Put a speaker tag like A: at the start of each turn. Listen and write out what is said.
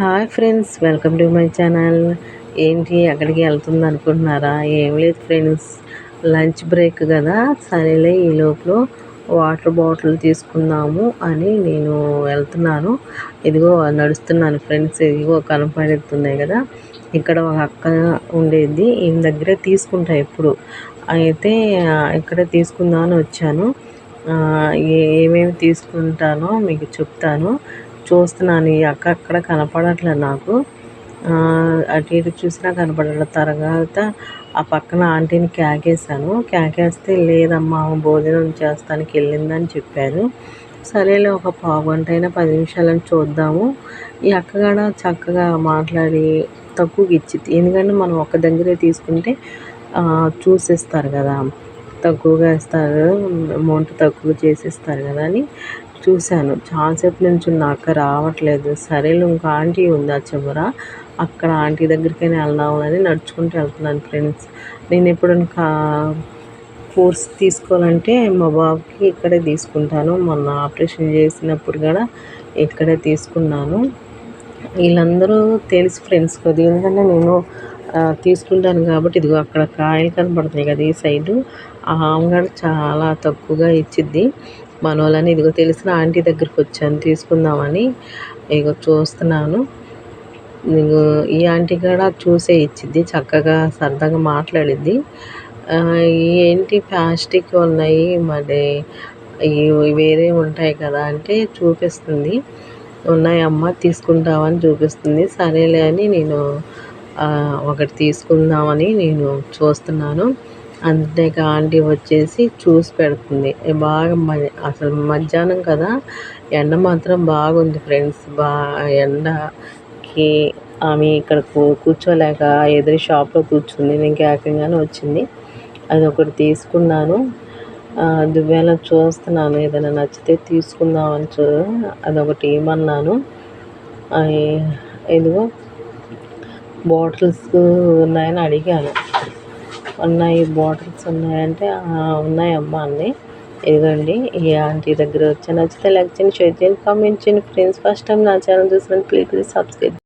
A: Hi friends welcome to my channel. ఏంటి అక్కడికి వెళ్తుంది అనుకుంటున్నారా? ఏం లేదు ఫ్రెండ్స్ లంచ్ బ్రేక్ కదా. సరేలే ఈ లోపల వాటర్ బాటిల్ తీసుకుందాము అని నేను వెళ్తున్నాను. ఇదిగో నడుస్తున్నాను ఫ్రెండ్స్. ఇదిగో కనపడుతున్నాయి కదా. ఇక్కడ ఒక అక్క ఉండేది. ఈమె దగ్గరే తీసుకుంటా ఎప్పుడు. అయితే ఇక్కడ తీసుకుందామని వచ్చాను. ఏమేమి తీసుకుంటానో మీకు చెప్తాను. చూస్తున్నాను ఈ అక్క అక్కడ కనపడట్లేదు నాకు. అటు ఇటు చూసినా కనపడట్లేదు. తర్వాత ఆ పక్కన ఆంటీని క్యాకేసాను క్యాకేస్తే లేదమ్మా భోజనం చేస్తానికి వెళ్ళిందని చెప్పారు. సరేలే ఒక పావు గంట అయినా పది నిమిషాలని చూద్దాము. ఈ అక్కగాడ చక్కగా మాట్లాడి తక్కువకి ఇచ్చింది ఎందుకంటే మనం ఒక్క దగ్గరే తీసుకుంటే చూసిస్తారు కదా. తక్కువగా ఇస్తారు అమౌంట్ తక్కువ చేసేస్తారు కదా అని. చూశాను. చాలాసేపు నుంచి ఉన్న అక్క రావట్లేదు. సరేలే ఇంకో ఆంటీ ఉంది ఆ చివర? అక్కడ ఆంటీ దగ్గరికైనా వెళ్దామని నడుచుకుంటూ వెళ్తున్నాను ఫ్రెండ్స్. నేను ఎప్పుడైనా ఇంకా కోర్స్ తీసుకోవాలంటే మా బాబుకి ఇక్కడే తీసుకుంటాను. మొన్న ఆపరేషన్ చేసినప్పుడు కూడా ఇక్కడే తీసుకున్నాను. వీళ్ళందరూ తెలుసు ఫ్రెండ్స్ కొద్దిగా ఎందుకంటే నేను తీసుకుంటాను కాబట్టి ఇదిగో అక్కడ కాయలు కనబడుతున్నాయి కదా ఈ సైడు. ఆ ఆమెగాడు చాలా తక్కువగా ఇచ్చిద్ది. మనోళ్ళని ఇదిగో తెలిసిన ఆంటీ దగ్గరికి వచ్చాను తీసుకుందామని. ఇగో చూస్తున్నాను. ఈ ఆంటీ కూడా చూసే ఇచ్చిద్ది చక్కగా సరదాగా మాట్లాడిద్ది. ఏంటి ప్లాస్టిక్ ఉన్నాయి మరి వేరే ఉంటాయి కదా అంటే చూపిస్తుంది. ఉన్నాయమ్మ తీసుకుంటామని చూపిస్తుంది. సరేలే అని నేను ఒకటి తీసుకుందామని నేను చూస్తున్నాను. అంతేక ఆంటీ వచ్చేసి చూసి పెడుతుంది. బాగా అసలు మధ్యాహ్నం కదా ఎండ మాత్రం బాగుంది ఫ్రెండ్స్. బా ఎండకి ఆమె ఇక్కడ కూర్చోలేక ఎదురు షాప్లో కూర్చుంది. నేను ఏకంగానే వచ్చింది. అది ఒకటి తీసుకున్నాను దువ్వేళ చూస్తున్నాను. ఏదైనా నచ్చితే తీసుకుందామని చూ అదొకటి ఏమన్నాను. ఇదిగో బాటిల్స్ ఉన్నాయని అడిగాను. ఉన్నాయి బాటిల్స్ ఉన్నాయంటే ఉన్నాయమ్మా అన్నీ. ఇదిగోండి ఈ ఆంటీ దగ్గర వచ్చి. నచ్చితే లైక్ చేయండి షేర్ చేయండి కామెంట్ చేయండి. ఫ్రెండ్స్ ఫస్ట్ టైం నా ఛానల్ చూసినట్టు ప్లీజ్ ప్లీజ్ సబ్స్క్రైబ్